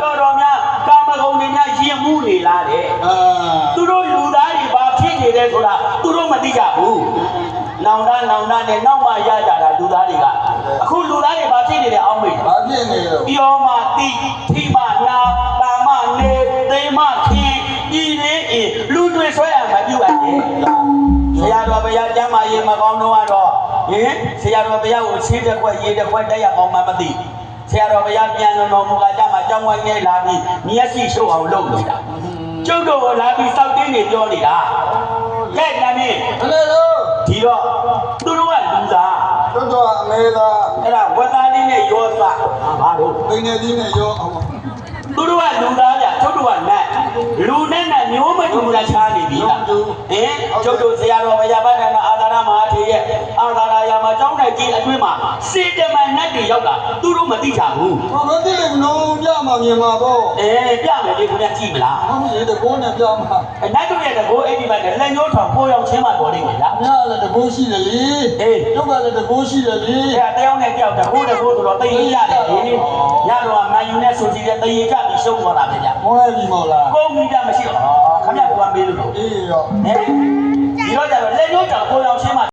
တော်တော်များကာမဂုဏ်တွေများရင်မှုနေလားတဲ့အာသူတို့လူသားတွေဘာဖြစ်နေလဲဆိုတာသူတို့မသိကြဘူး။နောင်တနောင်တနဲ့နောက်မှရကြတာလူသားတွေကအခုလူသားတွေဘာဖြစ်နေလဲအောင်းမေးဘာဖြစ်နေလို့ပြောမှတိထိမနာတာမနေသိမခင်ဤလေးဤလူတွေဆွဲရမပြုတ်ရတယ်။ဆရာတော်ဘုရားကျမ်းမာရေးမကောင်းတော့တော့ဟင်ဆရာတော်ဘုရားကိုချင်းတစ်ခွက်ရေးတစ်ခွက်တက်ရအောင်မှမသိ ဆရာတော်ဘုရားပြန်လွန်တော်မူကကြမှာကြောင်းဝိုင်းနေလာပြီးမျက်စိရှုပ်အောင်လုပ်နေတာကျုပ်တို့ကလာပြီးစောက်တင်းနေပြောနေတာကဲတမင်းဘယ်လိုလို့ဒီတော့သူတို့ကလူသားကျွတ်တော်အမေသာအဲ့ဒါဝတ်သားလေးနဲ့ရောသားဘာလို့ပိနေသီးနဲ့ရောအောင်သူတို့ကလူသားကြကျုပ်တို့ကနတ်လူနဲ့နဲ့မျိုးမတူတာချားနေပြီလားဟင်ကျုပ်တို့ဆရာတော်ဘုရားဗ ကျောင်းတိုက်ကြီးအတွင်းမှာစေတမန်နတ်တွေရောက်တာသူတို့မသိကြဘူးဘာမသိလို့လုံးပြမှာမြင်မှာပေါ့အဲပြမယ်လေခင်ဗျကြည့်မလားဘာမသိတကောနဲ့ပြမှာအဲနတ်တို့ရဲ့တကောအဲ့ဒီမှာလက်ညှိုးထောင်ပိုးရောက်ချင်းမှပေါ်နေပြီလားအများလည်းတကောရှိတယ်လေအေးကျုပ်ကလည်းတကောရှိတယ်လေအဲတယောက်နဲ့တယောက်တကောတကောဆိုတော့တည်ရတယ်လေရတော့မန်ယူနဲ့ဆိုကြည့်တဲ့တည်ကြပြီးရှုံးသွားတာပဲဗျာဟောပြီမို့လားကိုမိတာမရှိတော့ခင်ဗျကဘာမေးလို့အေးရောဟဲ့ဒီတော့ကျတော့လက်ညှိုးတောင်ကိုရောက်ချင်းမှ